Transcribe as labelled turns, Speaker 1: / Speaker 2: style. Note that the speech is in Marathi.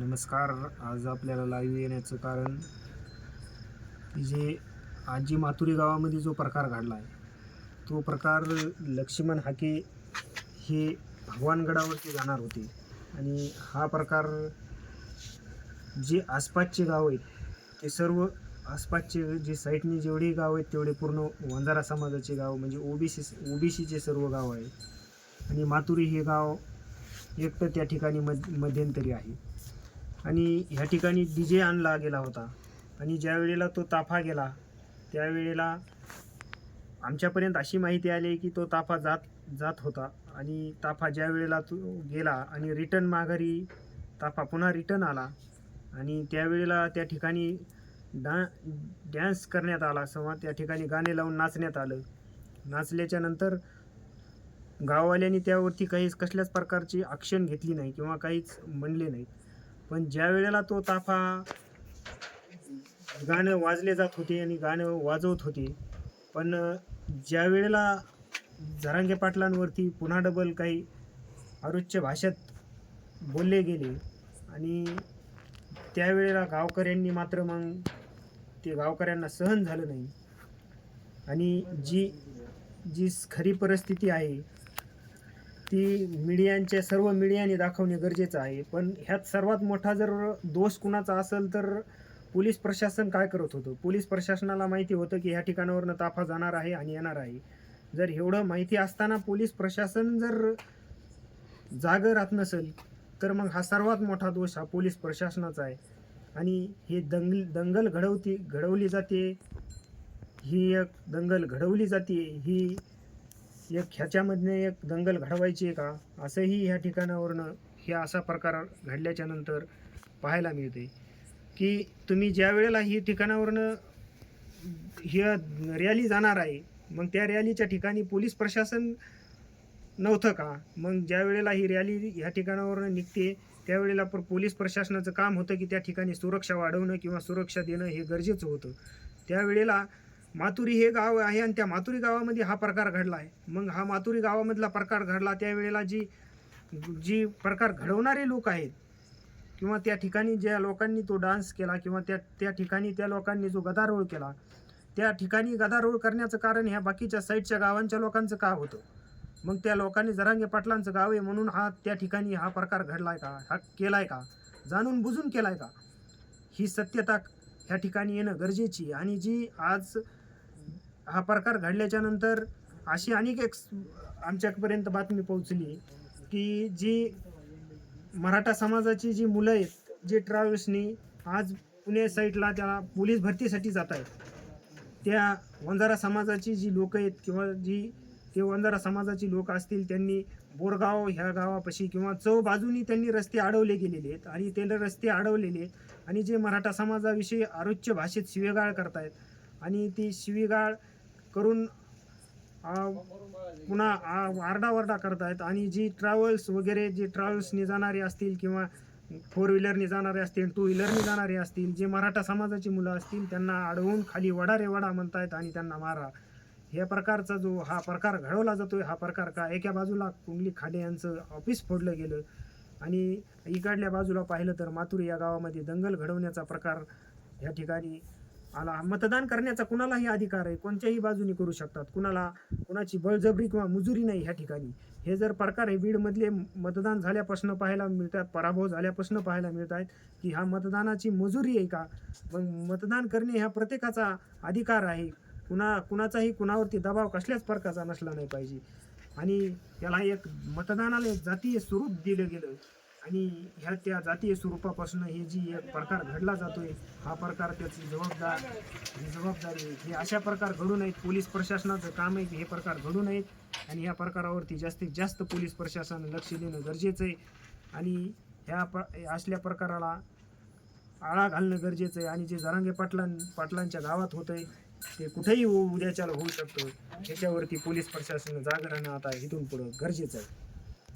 Speaker 1: नमस्कार. आज आपल्याला लाईव्ह येण्याचं कारण जे आजी माथुरी गावामध्ये जो प्रकार घडला आहे तो प्रकार लक्ष्मण हाके हे भगवानगडावरती जाणार होते. आणि हा प्रकार जे आसपासचे गाव आहेत ते सर्व आसपासचे जे साईटने जेवढे गाव आहेत तेवढे पूर्ण वंजारा समाजाचे गाव म्हणजे ओबीसी ओबीसीचे सर्व गाव आहे आणि माथुरी हे गाव एकटं त्या ठिकाणी मध मध्यंतरी आहे. आणि ह्या ठिकाणी डी जे आणला गेला होता. आणि ज्या वेळेला तो ताफा गेला त्यावेळेला आमच्यापर्यंत अशी माहिती आली की तो ताफा जात जात होता. आणि ताफा ज्या वेळेला तो गेला आणि रिटर्न माघारी ताफा पुन्हा रिटर्न आला आणि त्यावेळेला त्या ठिकाणी डा डॅन्स करण्यात आला किंवा त्या ठिकाणी गाणे लावून नाचण्यात आलं. नाचल्याच्या नंतर गाववाल्यांनी त्यावरती काहीच कसल्याच प्रकारची ॲक्शन घेतली नाही किंवा काहीच म्हणले नाही. पण ज्या वेळेला तो ताफा गाणं वाजले जात होते आणि गाणं वाजवत होते पण ज्या वेळेला जरांगे पाटलांवरती पुन्हा डबल काही अरुच्च भाषेत बोलले गेले आणि त्यावेळेला गावकऱ्यांनी मात्र मग ते गावकऱ्यांना सहन झालं नाही. आणि जी जी खरी परिस्थिती आहे ती मीडियांच्या सर्व मीडियाने दाखवणे गरजेचं आहे. पण ह्यात सर्वात मोठा जर दोष कुणाचा असेल तर पोलीस प्रशासन काय करत होतं? पोलीस प्रशासनाला माहिती होतं की ह्या ठिकाणावरनं ताफा जाणार आहे आणि येणार आहे. जर एवढं माहिती असताना पोलीस प्रशासन जर जागं राहत नसेल तर मग हा सर्वात मोठा दोष हा पोलीस प्रशासनाचा आहे. आणि हे दंगल दंगल घडवती घडवली जाते ही एक दंगल घडवली जाते ही एक ह्याच्यामधनं एक दंगल घडवायची आहे का? असंही ह्या ठिकाणावरनं हे असा प्रकार घडल्याच्या नंतर पाहायला मिळते की तुम्ही ज्या वेळेला ही ठिकाणावरनं ही रॅली जाणार आहे मग त्या रॅलीच्या ठिकाणी पोलीस प्रशासन नव्हतं का? मग ज्या वेळेला ही रॅली ह्या ठिकाणावरनं निघते त्यावेळेला पर पोलीस प्रशासनाचं काम होतं की त्या ठिकाणी सुरक्षा वाढवणं किंवा सुरक्षा देणं हे गरजेचं होतं. त्यावेळेला मातुरी हे गाव आहे आणि त्या मातुरी गावामध्ये हा प्रकार घडला आहे. मग हा मातुरी गावामधला प्रकार घडला त्यावेळेला जी जी प्रकार घडवणारे लोक आहेत किंवा त्या ठिकाणी ज्या लोकांनी तो डान्स केला किंवा त्या त्या ठिकाणी त्या लोकांनी जो गदारोळ केला त्या ठिकाणी गदारोळ करण्याचं कारण ह्या बाकीच्या साईडच्या गावांच्या लोकांचं का होतं? मग त्या लोकांनी जरांगे पाटलांचं गाव आहे म्हणून हा त्या ठिकाणी हा प्रकार घडलाय का? हा केलाय का? जाणून बुजून केलाय का? ही सत्यता ह्या ठिकाणी येणं गरजेची आणि जी आज हा प्रकार घडल्याच्या नंतर अशी अनेक एक आमच्यापर्यंत बातमी पोहोचली की जी मराठा समाजाची जी मुलं आहेत जे ट्रॅव्हल्सनी आज पुणे साईडला त्या पोलीस भरतीसाठी जात आहेत. त्या वंजारा समाजाची जी लोक आहेत किंवा जी ते वंजारा समाजाची लोक असतील त्यांनी बोरगाव ह्या गावापाशी किंवा चौ बाजूनी त्यांनी रस्ते अडवले गेलेले आहेत आणि ते रस्ते अडवलेले आहेत आणि जे मराठा समाजाविषयी आरोच्य भाषेत शिवेगाळ करतायत आणि ती शिवीगाळ करून पुन्हा आ- आरडाओरडा करतायत. आणि जी ट्रॅव्हल्स वगैरे जे ट्रॅव्हल्सने जाणारे असतील किंवा फोर व्हीलरने जाणारे असतील टू व्हीलरने जाणारे असतील जे मराठा समाजाची मुलं असतील त्यांना अडवून खाली वडा रे वडा म्हणतायत आणि त्यांना मारा. या प्रकारचा जो हा प्रकार घडवला जातोय हा प्रकार का? एका बाजूला कुंगली खाडे यांचं ऑफिस फोडलं गेलं आणि इकडल्या बाजूला पाहिलं तर मातुरी या गावामध्ये दंगल घडवण्याचा प्रकार या ठिकाणी आला. मतदान करण्याचा कुणालाही अधिकार आहे कोणत्याही बाजूनी करू शकतात. कुणाला कुणाची बळजबरी किंवा मुजुरी नाही ह्या ठिकाणी. हे जर प्रकार हे बीडमधले मतदान झाल्यापासून पाहायला मिळतात पराभव झाल्यापासून पाहायला मिळत आहेत की हा मतदानाची मजुरी आहे का? मग मतदान करणे हा प्रत्येकाचा अधिकार आहे. कुणा कुणाचाही कुणावरती दबाव कसल्याच प्रकारचा नसला नाही पाहिजे. आणि याला एक मतदानाला एक जातीय स्वरूप दिलं गेलं. आणि ह्या त्या जातीय स्वरूपापासून हे जी एक प्रकार घडला जातोय हा प्रकार त्याची जबाबदार ही जबाबदारी हे अशा प्रकार घडू नयेत. पोलीस प्रशासनाचं काम आहे की हे प्रकार घडू नयेत. आणि ह्या प्रकारावरती जास्तीत जास्त पोलीस प्रशासन लक्ष देणं गरजेचं आहे. आणि ह्या प असल्या प्रकाराला आळा घालणं गरजेचं आहे. आणि जे जरांगे पाटलां पाटलांच्या गावात होतंय ते कुठेही उद्याच्याला होऊ शकतं. त्याच्यावरती पोलीस प्रशासन जाग राहणं आता इथून पुढं गरजेचं आहे.